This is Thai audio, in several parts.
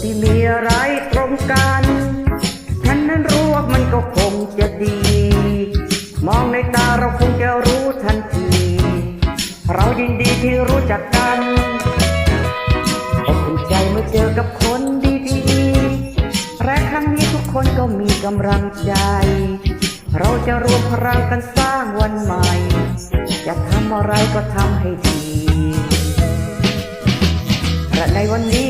ที่มีอะไรตรงกันฉันนั้นรู้ว่ามันก็คงจะดี มองในตาเราคงจะรู้ทันที เรายินดีที่รู้จักกันขอบคุณใจเมื่อเจอกับคนดีๆแรกครั้งนี้ทุกคนก็มีกำลังใจ เราจะรวมพลังกันสร้างวันใหม่ จะทำอะไรก็ทำให้ดีและในวันนี้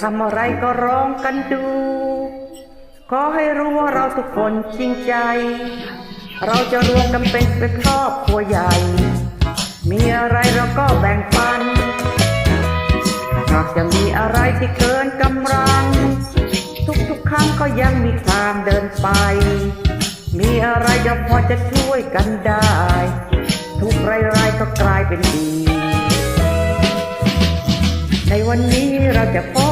ทำอะไรก็ร้องกันดู ขอให้รู้ว่าเราทุกคนจริงใจ เราจะรวมกันเป็นเป็นครอบครัวใหญ่ มีอะไรเราก็แบ่งปัน หากจะมีอะไรที่เกินกำลัง ทุกๆครั้งก็ยังมีทางเดินไป มีอะไรจะพอจะช่วยกันได้ ทุกรายๆก็กลายเป็นดีในวันนี้เราจะพร้อม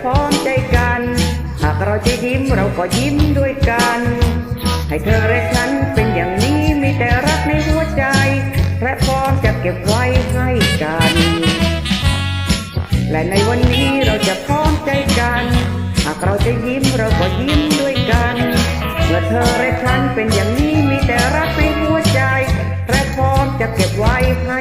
พร้อมใจกัน หากเราจะยิ้มเราก็ยิ้มด้วยกัน ให้เธอและฉันเป็นอย่างนี้มีแต่รักในหัวใจ และพร้อมจะเก็บไว้ให้กัน และในวันนี้เราจะพร้อมใจกัน หากเราจะยิ้มเราก็ยิ้มด้วยกันเมื่อเธอและฉันเป็นอย่างนี้มีแต่รักในหัวใจ และพร้อมจะเก็บไว้ให้